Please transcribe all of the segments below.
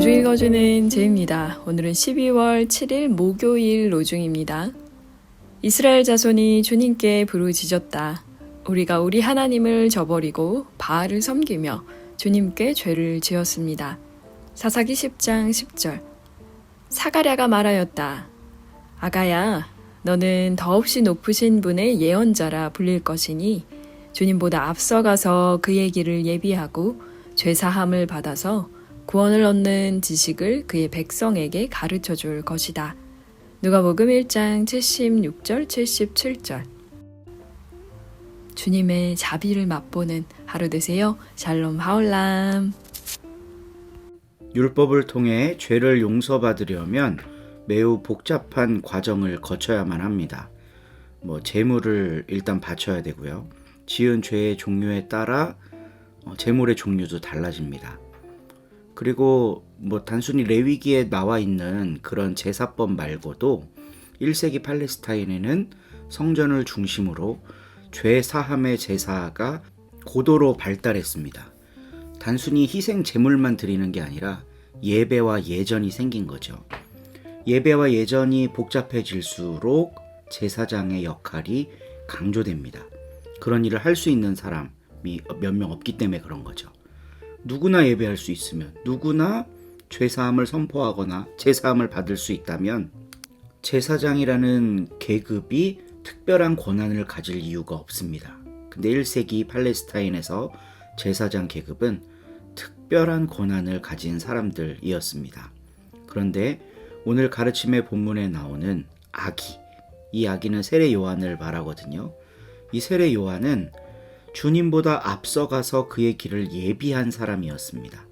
로중 읽어주는 제입니다. 오늘은 12월 7일 목요일 로중입니다. 이스라엘 자손이 주님께 부르짖었다. 우리가 우리 하나님을 저버리고 바알을 섬기며 주님께 죄를 지었습니다. 사사기 10장 10절 사가랴가 말하였다. 아가야, 너는 더없이 높으신 분의 예언자라 불릴 것이니 주님보다 앞서가서 그의 길을 예비하고 죄사함을 받아서 구원을 얻는 지식을 그의 백성에게 가르쳐 줄 것이다. 누가복음 1장 76절 77절 주님의 자비를 맛보는 하루 되세요. 샬롬 하올람. 율법을 통해 죄를 용서받으려면 매우 복잡한 과정을 거쳐야만 합니다. 뭐 재물을 일단 바쳐야 되고요. 지은 죄의 종류에 따라 어, 재물의 종류도 달라집니다. 그리고 뭐 단순히 레위기에 나와 있는 그런 제사법 말고도 1세기 팔레스타인에는 성전을 중심으로 죄 사함의 제사가 고도로 발달했습니다. 단순히 희생 제물만 드리는 게 아니라 예배와 예전이 생긴 거죠. 예배와 예전이 복잡해질수록 제사장의 역할이 강조됩니다. 그런 일을 할 수 있는 사람이 몇 명 없기 때문에 그런 거죠. 누구나 예배할 수 있으면 누구나 죄사함을 선포하거나 제사함을 받을 수 있다면 제사장이라는 계급이 특별한 권한을 가질 이유가 없습니다. 근데 1세기 팔레스타인에서 제사장 계급은 특별한 권한을 가진 사람들이었습니다. 그런데 오늘 가르침의 본문에 나오는 아기, 이 아기는 세례 요한을 말하거든요. 이 세례 요한은 주님보다 앞서가서 그의 길을 예비한 사람이었습니다.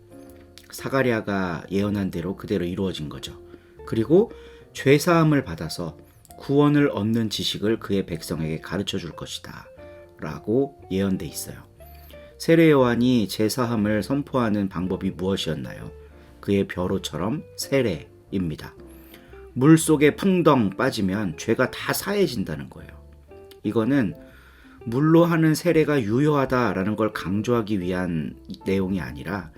사가랴가 예언한 대로 그대로 이루어진 거죠. 그리고 죄 사함을 받아서 구원을 얻는 지식을 그의 백성에게 가르쳐 줄 것이다. 라고 예언돼 있어요. 세례 요한이 제사함을 선포하는 방법이 무엇이었나요? 그의 벼로처럼 세례입니다. 물 속에 풍덩 빠지면 죄가 다 사해진다는 거예요. 이거는 물로 하는 세례가 유효하다라는 걸 강조하기 위한 내용이 아니라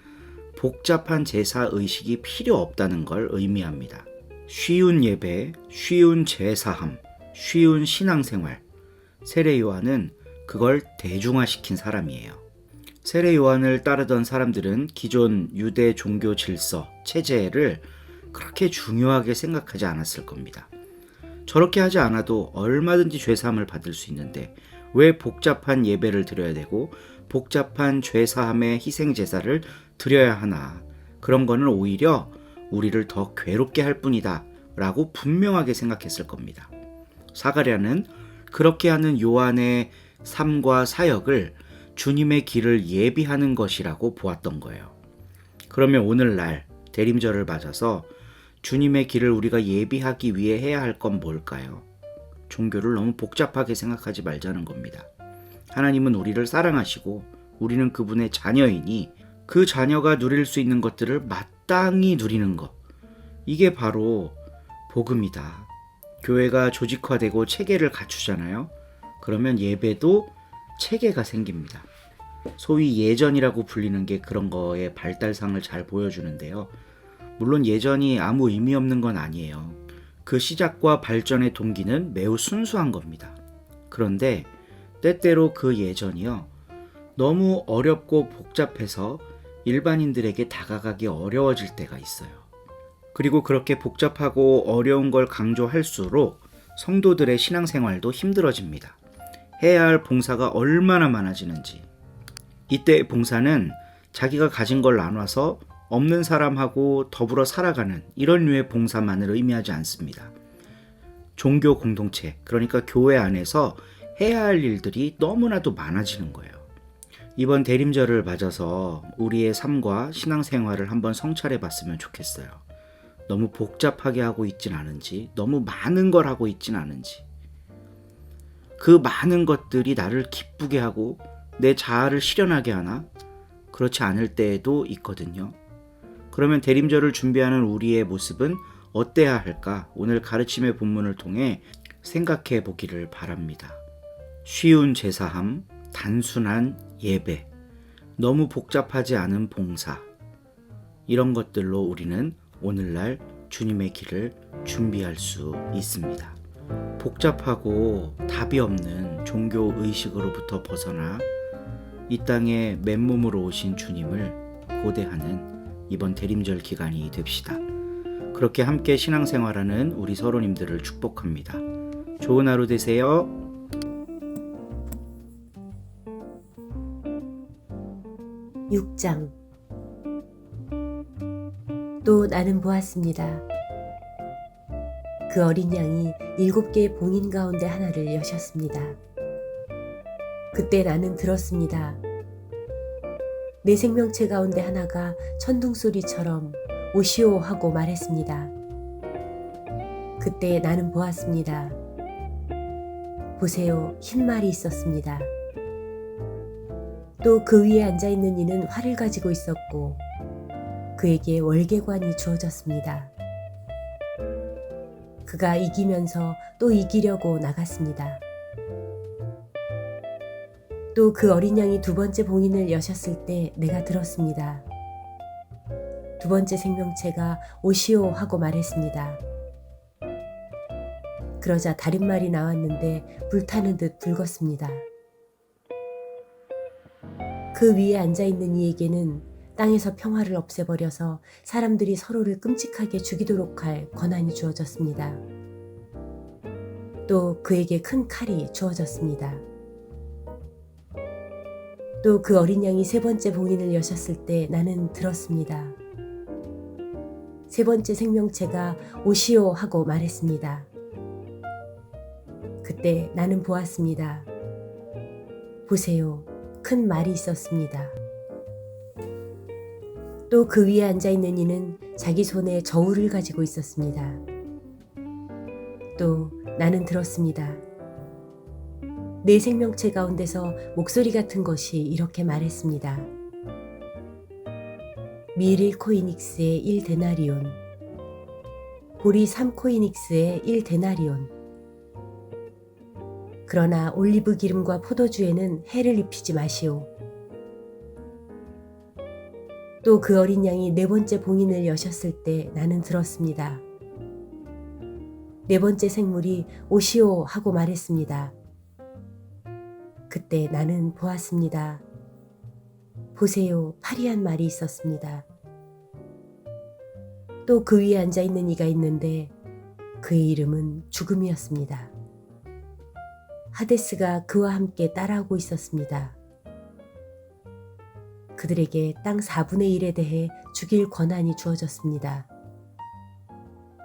복잡한 제사 의식이 필요 없다는 걸 의미합니다. 쉬운 예배, 쉬운 제사함, 쉬운 신앙생활. 세례 요한은 그걸 대중화시킨 사람이에요. 세례 요한을 따르던 사람들은 기존 유대 종교 질서, 체제를 그렇게 중요하게 생각하지 않았을 겁니다. 저렇게 하지 않아도 얼마든지 죄사함을 받을 수 있는데 왜 복잡한 예배를 드려야 되고 복잡한 죄사함의 희생 제사를 드려야 하나? 그런 거는 오히려 우리를 더 괴롭게 할 뿐이다. 라고 분명하게 생각했을 겁니다. 사가랴는 그렇게 하는 요한의 삶과 사역을 주님의 길을 예비하는 것이라고 보았던 거예요. 그러면 오늘날 대림절을 맞아서 주님의 길을 우리가 예비하기 위해 해야 할 건 뭘까요? 종교를 너무 복잡하게 생각하지 말자는 겁니다. 하나님은 우리를 사랑하시고 우리는 그분의 자녀이니 그 자녀가 누릴 수 있는 것들을 마땅히 누리는 것. 이게 바로 복음이다. 교회가 조직화되고 체계를 갖추잖아요. 그러면 예배도 체계가 생깁니다. 소위 예전이라고 불리는 게 그런 거의 발달상을 잘 보여주는데요. 물론 예전이 아무 의미 없는 건 아니에요. 그 시작과 발전의 동기는 매우 순수한 겁니다. 그런데 때때로 그 예전이요. 너무 어렵고 복잡해서 일반인들에게 다가가기 어려워질 때가 있어요. 그리고 그렇게 복잡하고 어려운 걸 강조할수록 성도들의 신앙생활도 힘들어집니다. 해야 할 봉사가 얼마나 많아지는지. 이때 봉사는 자기가 가진 걸 나눠서 없는 사람하고 더불어 살아가는 이런 류의 봉사만을 의미하지 않습니다. 종교 공동체, 그러니까 교회 안에서 해야 할 일들이 너무나도 많아지는 거예요. 이번 대림절을 맞아서 우리의 삶과 신앙생활을 한번 성찰해 봤으면 좋겠어요. 너무 복잡하게 하고 있진 않은지, 너무 많은 걸 하고 있진 않은지. 그 많은 것들이 나를 기쁘게 하고 내 자아를 실현하게 하나? 그렇지 않을 때에도 있거든요. 그러면 대림절을 준비하는 우리의 모습은 어때야 할까? 오늘 가르침의 본문을 통해 생각해 보기를 바랍니다. 쉬운 제사함, 단순한 예배, 너무 복잡하지 않은 봉사, 이런 것들로 우리는 오늘날 주님의 길을 준비할 수 있습니다. 복잡하고 답이 없는 종교 의식으로부터 벗어나 이 땅에 맨몸으로 오신 주님을 고대하는 이번 대림절 기간이 됩시다. 그렇게 함께 신앙생활하는 우리 서로님들을 축복합니다. 좋은 하루 되세요. 육장 또 나는 보았습니다. 그 어린 양이 일곱 개의 봉인 가운데 하나를 여셨습니다. 그때 나는 들었습니다. 내 생명체 가운데 하나가 천둥 소리처럼 오시오 하고 말했습니다. 그때 나는 보았습니다. 보세요, 흰 말이 있었습니다. 또 그 위에 앉아 있는 이는 활을 가지고 있었고 그에게 월계관이 주어졌습니다. 그가 이기면서 또 이기려고 나갔습니다. 또 그 어린 양이 두 번째 봉인을 여셨을 때 내가 들었습니다. 두 번째 생명체가 오시오 하고 말했습니다. 그러자 다른 말이 나왔는데 불타는 듯 붉었습니다. 그 위에 앉아 있는 이에게는 땅에서 평화를 없애버려서 사람들이 서로를 끔찍하게 죽이도록 할 권한이 주어졌습니다. 또 그에게 큰 칼이 주어졌습니다. 또 그 어린 양이 세 번째 봉인을 여셨을 때 나는 들었습니다. 세 번째 생명체가 오시오 하고 말했습니다. 그때 나는 보았습니다. 보세요. 큰 말이 있었습니다. 또 그 위에 앉아 있는 이는 자기 손에 저울을 가지고 있었습니다. 또 나는 들었습니다. 내 생명체 가운데서 목소리 같은 것이 이렇게 말했습니다. 미릴 코이닉스의 1데나리온, 보리 3코이닉스의 1데나리온, 그러나 올리브 기름과 포도주에는 해를 입히지 마시오. 또 그 어린 양이 네 번째 봉인을 여셨을 때 나는 들었습니다. 네 번째 생물이 오시오 하고 말했습니다. 그때 나는 보았습니다. 보세요, 파리 한 말이 있었습니다. 또 그 위에 앉아 있는 이가 있는데 그의 이름은 죽음이었습니다. 하데스가 그와 함께 따라오고 있었습니다. 그들에게 땅 4분의 1에 대해 죽일 권한이 주어졌습니다.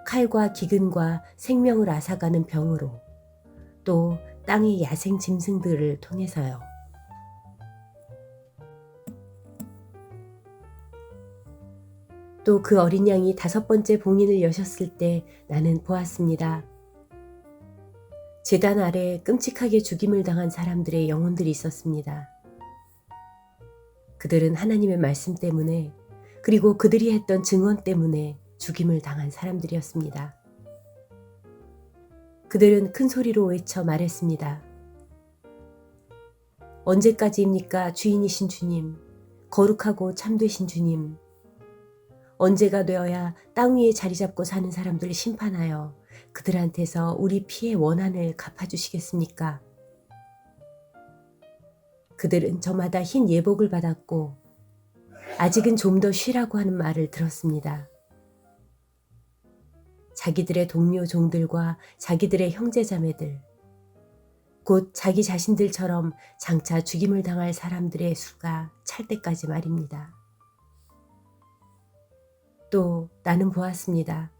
칼과 기근과 생명을 앗아가는 병으로 또 땅의 야생 짐승들을 통해서요. 또 그 어린 양이 다섯 번째 봉인을 여셨을 때 나는 보았습니다. 재단 아래 끔찍하게 죽임을 당한 사람들의 영혼들이 있었습니다. 그들은 하나님의 말씀 때문에 그리고 그들이 했던 증언 때문에 죽임을 당한 사람들이었습니다. 그들은 큰 소리로 외쳐 말했습니다. 언제까지입니까, 주인이신 주님? 거룩하고 참되신 주님. 언제가 되어야 땅 위에 자리 잡고 사는 사람들을 심판하여 그들한테서 우리 피의 원한을 갚아주시겠습니까? 그들은 저마다 흰 예복을 받았고 아직은 좀 더 쉬라고 하는 말을 들었습니다. 자기들의 동료 종들과 자기들의 형제자매들, 곧 자기 자신들처럼 장차 죽임을 당할 사람들의 수가 찰 때까지 말입니다. 또 나는 보았습니다.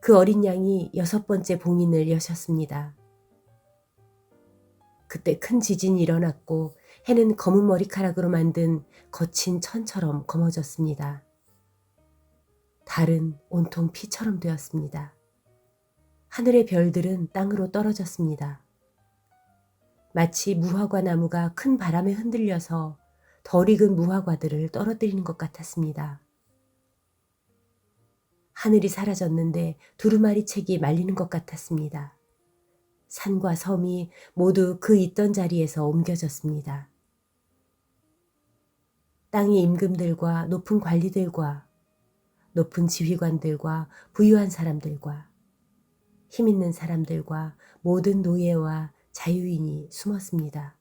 그 어린 양이 여섯 번째 봉인을 여셨습니다. 그때 큰 지진이 일어났고 해는 검은 머리카락으로 만든 거친 천처럼 검어졌습니다. 달은 온통 피처럼 되었습니다. 하늘의 별들은 땅으로 떨어졌습니다. 마치 무화과 나무가 큰 바람에 흔들려서 덜 익은 무화과들을 떨어뜨리는 것 같았습니다. 하늘이 사라졌는데 두루마리 책이 말리는 것 같았습니다. 산과 섬이 모두 그 있던 자리에서 옮겨졌습니다. 땅의 임금들과 높은 관리들과 높은 지휘관들과 부유한 사람들과 힘 있는 사람들과 모든 노예와 자유인이 숨었습니다.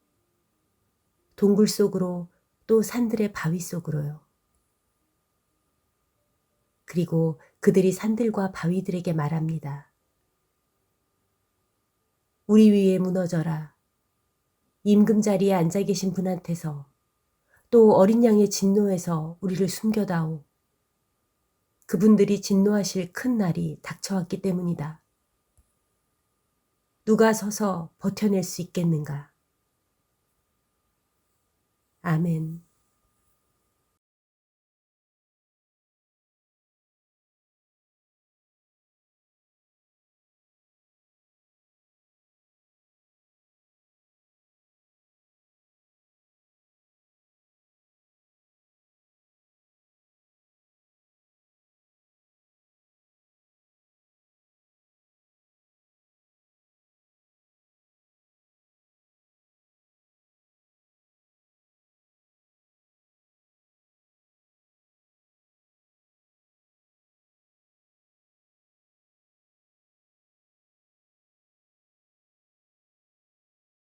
동굴 속으로 또 산들의 바위 속으로요. 그리고 그들이 산들과 바위들에게 말합니다. 우리 위에 무너져라. 임금 자리에 앉아 계신 분한테서 또 어린 양의 진노에서 우리를 숨겨다오. 그분들이 진노하실 큰 날이 닥쳐왔기 때문이다. 누가 서서 버텨낼 수 있겠는가? 아멘.